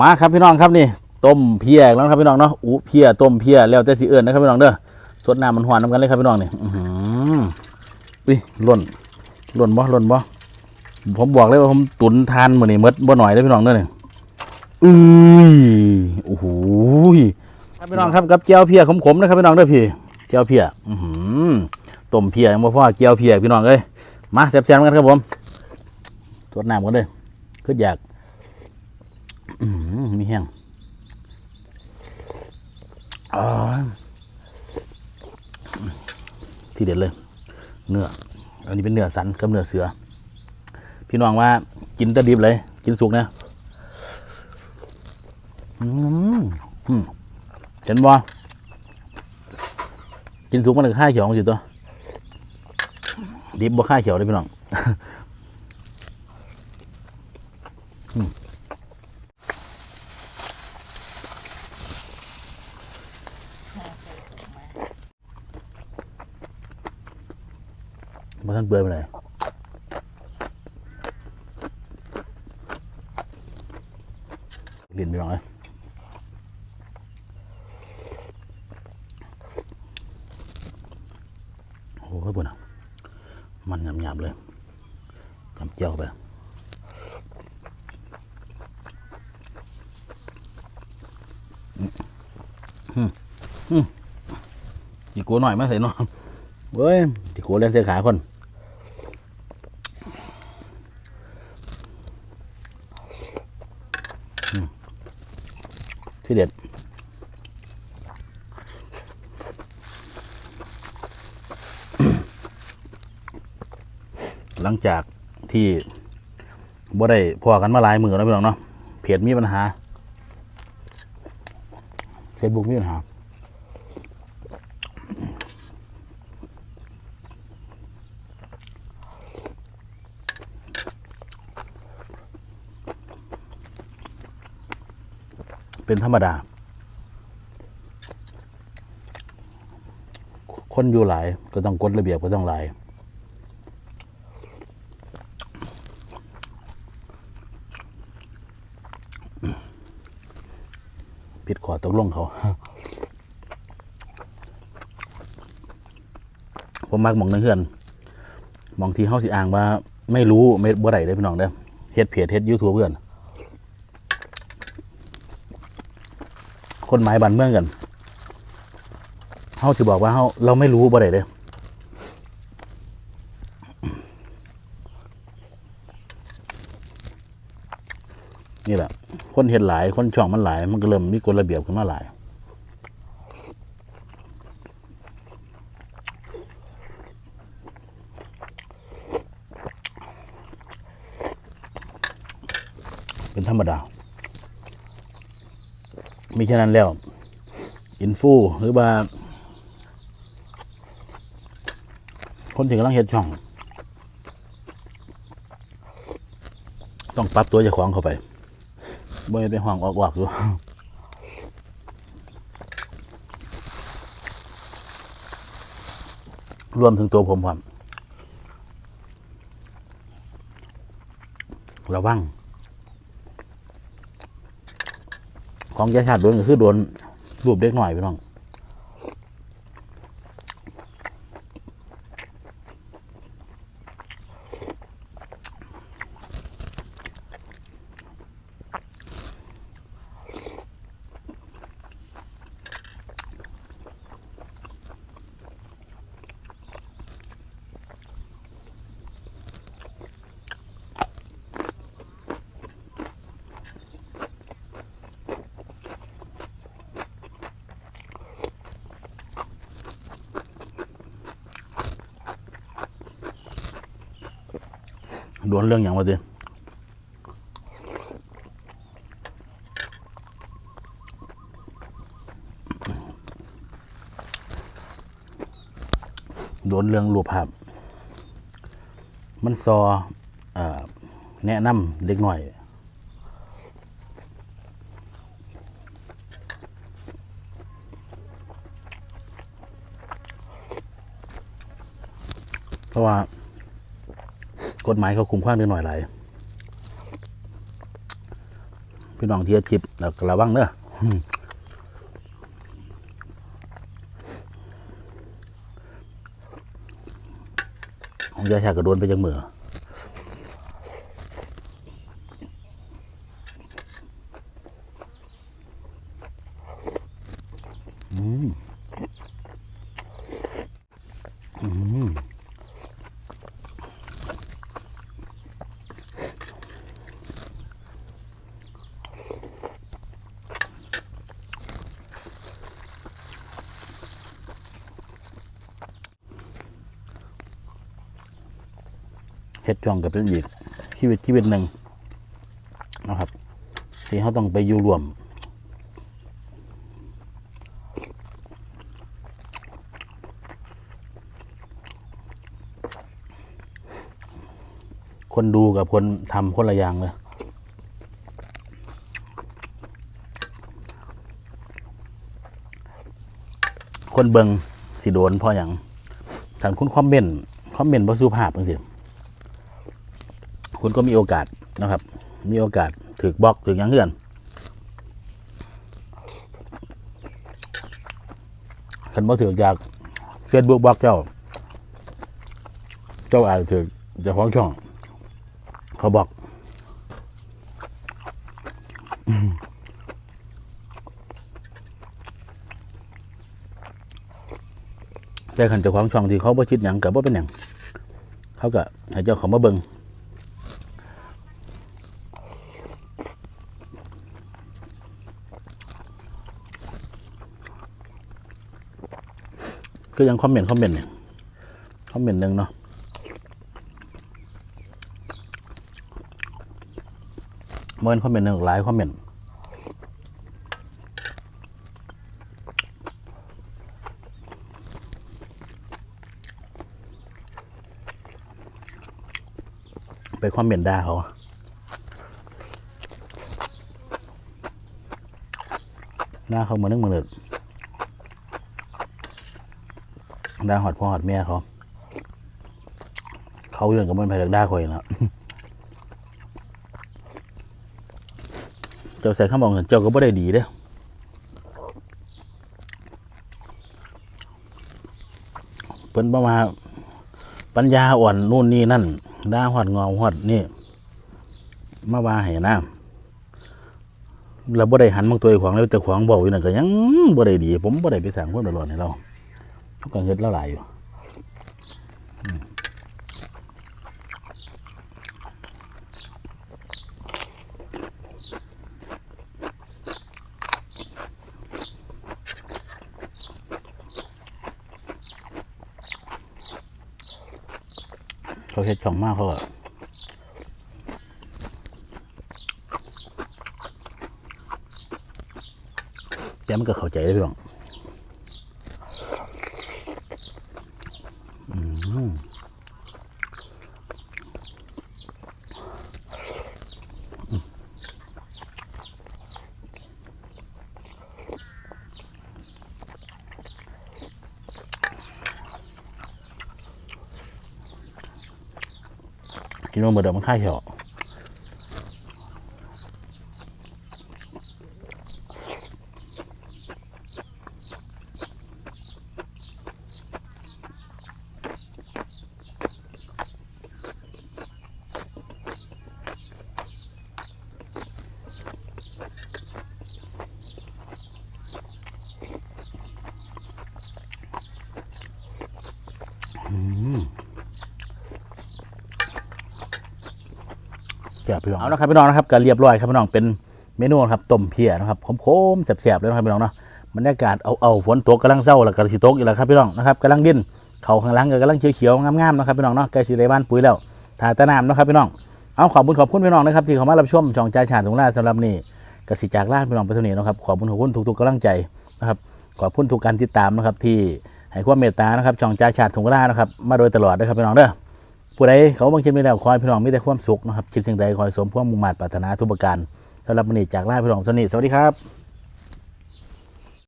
มาครับพี่น้องครับนี่ต้มเพียแล้วครับพี่น้องเนาะอู้เพียต้มเพียแล้วแต่สิเอิญนะครับพี่น้องเด้อสดน้ำมันหวานน้ำกันเลยครับพี่น้องนี่อื้อหืออุ้ยล่นล่นบ่ล่นบ่ผมบอกเลยว่าผมตุนทานมื้อนี้มดบ่หน่อยเด้อพี่น้องเด้อนี่อุ้ยโอ้โหครับพี่น้องครับกับเจียวเพียขมๆนะครับพี่น้องเด้อพี่เจียวเพียอื้อหือต้มเพียยังบ่พอเจียวเพียพี่น้องเอ้ยมาแซ่บๆกันครับผมสดน้ำกันเลยคืออยาก อืมมีแห้งอที่เด็ดเลย เนื้อ อันนี้เป็นเนื้อสันกับเนื้อเสือ พี่น้องว่ากินตะดิบเลย กินสุกนะอืมอืมเห็นบ่กินสุกมันก็ค่าเขียวสิตัว ดิบบ่ค่าเขียวเลยพี่น้องมาท่านเบื่อไปไหนเรียนไปหน่อยโอ้ยบุญอะมันหยาบๆเลยกำเจียวไปอืมอืมอีกกัวหน่อยมาใส่เนาะเว้ยที่โคเล่นเสียขาคนอืมที่เด็ด หลังจากที่บ่ได้พอกันมาหลายมือแล้วพี่น้องเนาะเพจมีปัญหาเฟซบุ๊กมีปัญหาเป็นธรรมดา คนอยู่หลายก็ต้องกฎระเบียบก็ต้องหลาย ผิดขอตกลงเขา ผมมักมองในเฮือนมองทีเฮาสิอ่างว่า ไม่รู้ไม่บ่ได้เด้พี่น้องเด้อเฮ็ดเพจเฮ็ดยูทูบเพื่อน คนหมายบันเมืองกันเฮาสิบอกว่าเฮาเราไม่รู้บ่ได้เด้นี่แหละ คนเห็นหลาย คนช่องมันหลาย มันก็เริ่มมีกฎระเบียบขึ้นมาหลายเป็นธรรมดา มีแค่นั้นแล้ว อินฟูหรือว่า คนที่กำลังเฮ็ดช่อง ต้องปรับตัวเจ้าของเข้าไป บ่ให้ไปห่วงออกวากอยู่รวมถึงตัวผมครับระวัง ของยาชาติโดนก็คือโดนรูปเด็กหน่อยพี่น้อง โดนเรื่องอย่างวะเดนโดนเรื่องรูปภาพ มันซอออแนะนำเด็กหน่อย เพราะว่า กฎหมายเขาคุมข้างเด็กหน่อยหลายพี่น้องที่เฮ็ดคลิบระวังเน้อะของยาชาก็โดนไปยังมอืม เฮ็ดจ่องกับเป็นอีกชีวิตชีวิตหนึ่งนะครับ ที่เขาต้องไปอยู่รวม คนดูกับคนทำคนละอย่างเลยคนเบิงสิโดนพราะอย่างทางคุณคอมเมนต์คอมเมนต์บ่สุภาพจังซี่ คุณก็มีโอกาสนะครับ มีโอกาสถือบล็อกถือยังเงื่อนคันบ่ถือจากเฟซบุ๊กบล็อกเจ้า เจ้าอาจถือจ้าของช่อง เขาบอกแต่คันเจ้าของช่องที่เขาบ่คิดหยังกับบ่เป็นหยังเขาก็ให้เจ้าเขามาเบิ่ง ก็ยังคอมเมนต์คอมเมนต์เนี่ยคอมเมนต์หนึ่งเนาะเมื่อคอมเมนต์หนึ่งหลายคอมเมนต์ไปคอมเมนต์ด่าเขาหน้าเขาเหมือนนึกเหมือนเดิม ด่าหอดพ่อหอดแม่เขา เขาเรื่องกับมันไปจากด่าคอยนะเจ้าใส่ข้ามองเจ้าก็ไม่ได้ดีเด้อเพิ่นประมาปัญญาอ่อนนู่นนี่นั่นด่าหอดงอหอดนี่มาว่าให้นะเราบ่ได้หันมองตัวเองขวางแล้วแต่ขวางบอกอยู่นั่นก็ยังบ่ได้ดี ผมบ่ได้ไปสั่งความเดือดร้อนให้เรา เขาก็เฮ็ดแล้วหลายอยู่อืมเขาเฮ็ดช่องมากเขาอะแกมันก็เข้าใจได้พี่น้อง กินมาเมื่อเดิมมันค่ายเหี่ยว แซ่บพี่น้องเอาละครับพี่น้องนะครับก็เรียบร้อยครับพี่น้องเป็นเมนูครับต้มเพียนะครับขมๆแซ่บๆเลยนะครับพี่น้องเนาะบรรยากาศเอาเอาฝนตกกำลังเศร้าแล้วก็สิตกอยู่แล้วครับพี่น้องนะครับกำลังดิ้นเขาข้างล่างก็กำลังเขียวๆงามๆนะครับพี่น้องเนาะใกล้สิได้บ้านปุ๋ยแล้วทาแตะนามนะครับพี่น้องเอาขอบคุณขอบคุณพี่น้องนะครับที่เข้ามารับชมช่องใจชาติของเราสำหรับนี่กสิจากล่าพี่น้องไปเท่านี้นะครับขอบคุณขอบคุณทุกๆกำลังใจนะครับขอบคุณทุกการติดตามนะครับที่ให้ความเมตตานะครับช่องใจชาติของเรานะครับมาโดยตลอดนะครับพี่น้องเด้อ ผู้ใดเขาบางคิดไม่ได้คอยพี่น้องมีแต่ความสุขนะครับคิดสิ่งใดคอยสมความมุ่งมั่นปรารถนาทุกประการสำหรับวันนี้จากลาพี่น้องสนิทสวัสดีครับ